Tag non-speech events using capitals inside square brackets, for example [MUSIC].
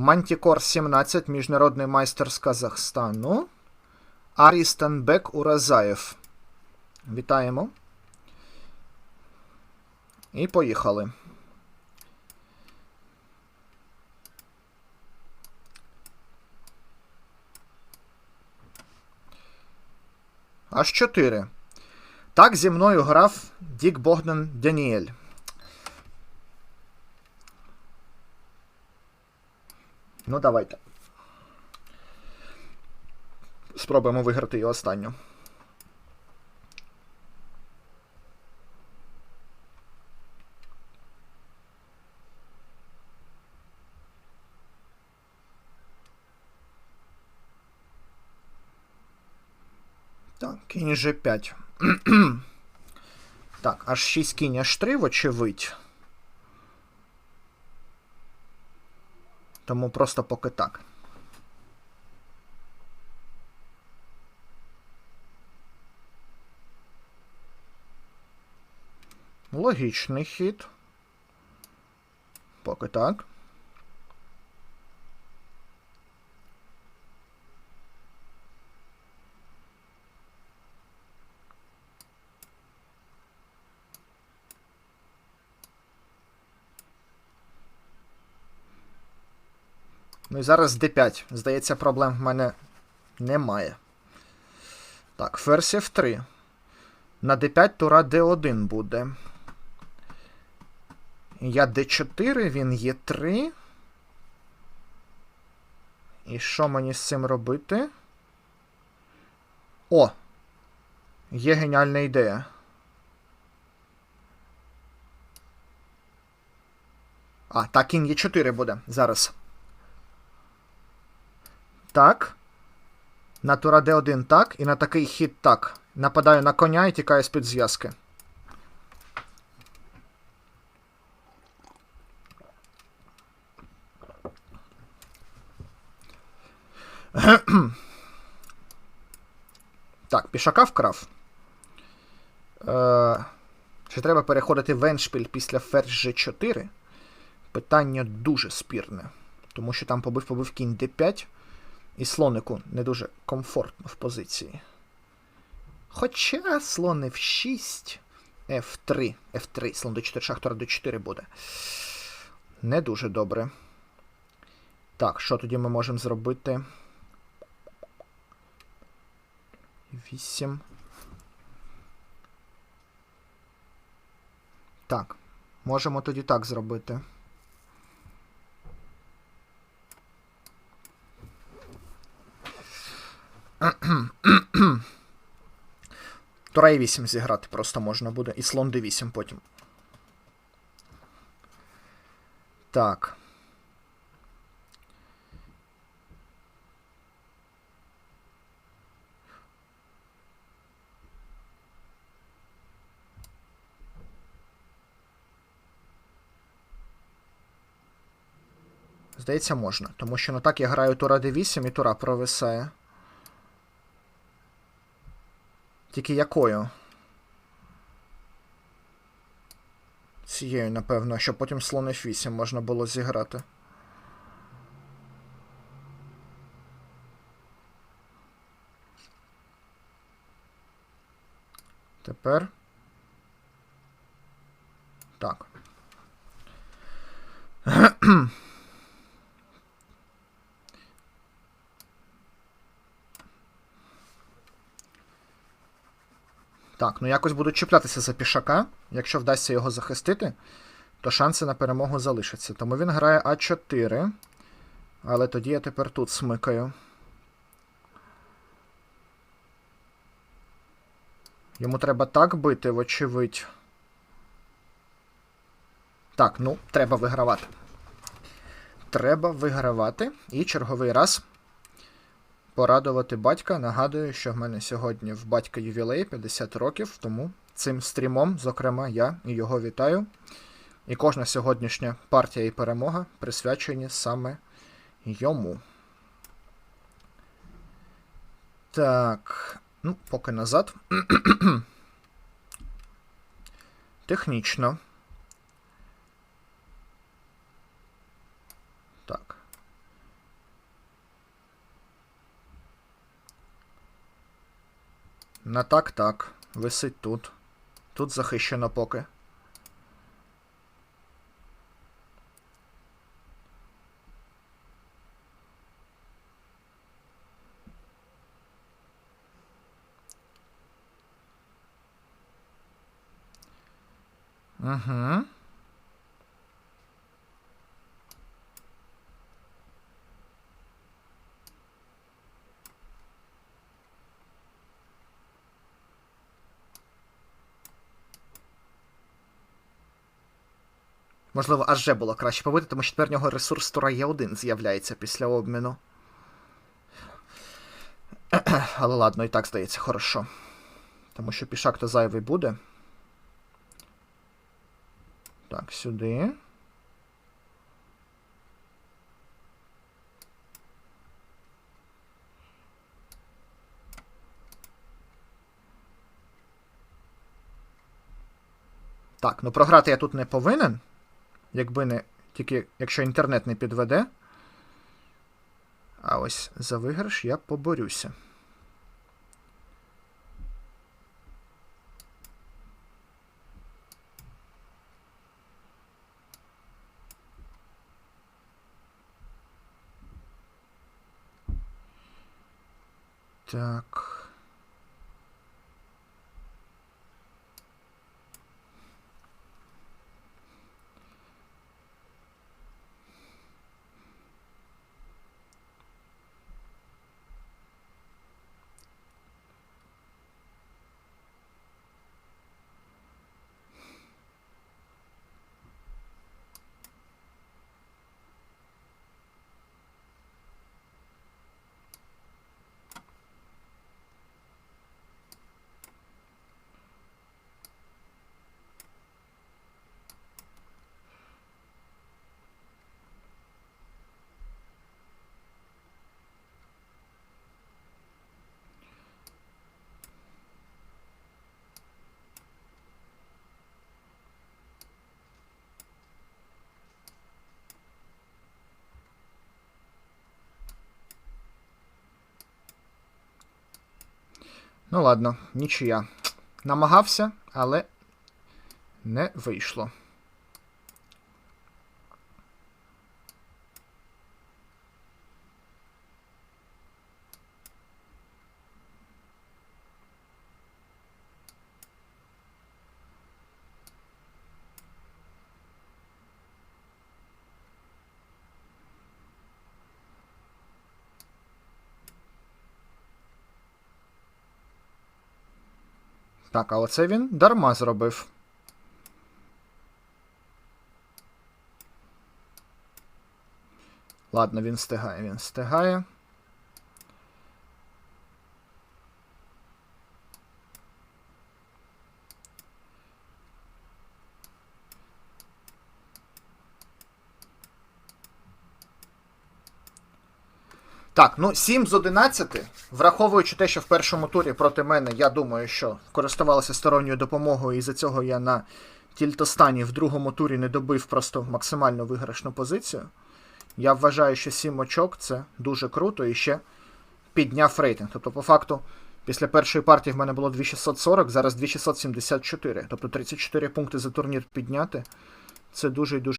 Мантікор 17, міжнародний майстер з Казахстану. Арістанбек Уразаєв. Вітаємо. І поїхали. Аж 4. Так зі мною грав Дік Богдан Даніель. Ну, давайте. Спробуємо виграти і останню. Так, кінь G5. [CLEARS THROAT] так, аж 6 кінь H3, вочевидь. Тому просто поки так. Логічний хід. Поки так. Ну і зараз D5. Здається, проблем в мене немає. Так, ферзь F3. На D5 тура D1 буде. Я D4, він є 3. І що мені з цим робити? О! Є геніальна ідея. А, так, кінь є 4 буде зараз. Так. На тура D1 так. І на такий хід так. Нападаю на коня і тікаю з-під зв'язки. [CLEARS THROAT] Так, пішака вкрав. Е, Чи треба переходити в еншпіль після ферзь G4? Питання дуже спірне. Тому що там побив побив кінь D5. І слонику не дуже комфортно в позиції. Хоча слон F6, F3, F3, слон до 4 шахтора до 4 буде. Не дуже добре. Так, що тоді ми можемо зробити? 8. Так, можемо тоді так зробити. Тура і 8 зіграти просто можна буде. І слон d8 потім. Так. Здається, можна. Тому що ну так я граю тура d8 і тура провисає. Тільки якою? Цією, напевно, щоб потім слон F8 можна було зіграти. Тепер. Так. [CLEARS THROAT] Так, ну якось буду чіплятися за пішака. Якщо вдасться його захистити, то шанси на перемогу залишаться. Тому він грає А4. Але тоді я тепер тут смикаю. Йому треба так бити, вочевидь. Так, ну, треба вигравати. Треба вигравати. І черговий раз порадувати батька. Нагадую, що в мене сьогодні в батька ювілей 50 років, тому цим стрімом, зокрема, я і його вітаю. І кожна сьогоднішня партія і перемога присвячені саме йому. Так, ну, поки назад. [CLEARS THROAT] Технічно. Так. На так, так. Висить тут. Тут захищено поки. Угу. Можливо, аж було краще побити, тому що тепер в нього ресурс тура Є1 з'являється після обміну. [CLEARS THROAT] Але ладно, і так здається, хорошо. Тому що пішак то зайвий буде. Так, сюди. Так, ну програти я тут не повинен. Якби не. Тільки якщо інтернет не підведе. А ось за виграш я поборюся. Так. Ну ладно, нічия. Намагався, але не вийшло. Так, а оце він дарма зробив. Ладно, він встигає, він встигає. Так, ну 7 з 11, враховуючи те, що в першому турі проти мене, я думаю, що користувалися сторонньою допомогою, і за цього я на тільтостані в другому турі не добив просто максимально виграшну позицію. Я вважаю, що 7 очок це дуже круто і ще підняв рейтинг. Тобто, по факту, після першої партії в мене було 2640, зараз 2674. Тобто 34 пункти за турнір підняти. Це дуже і дуже.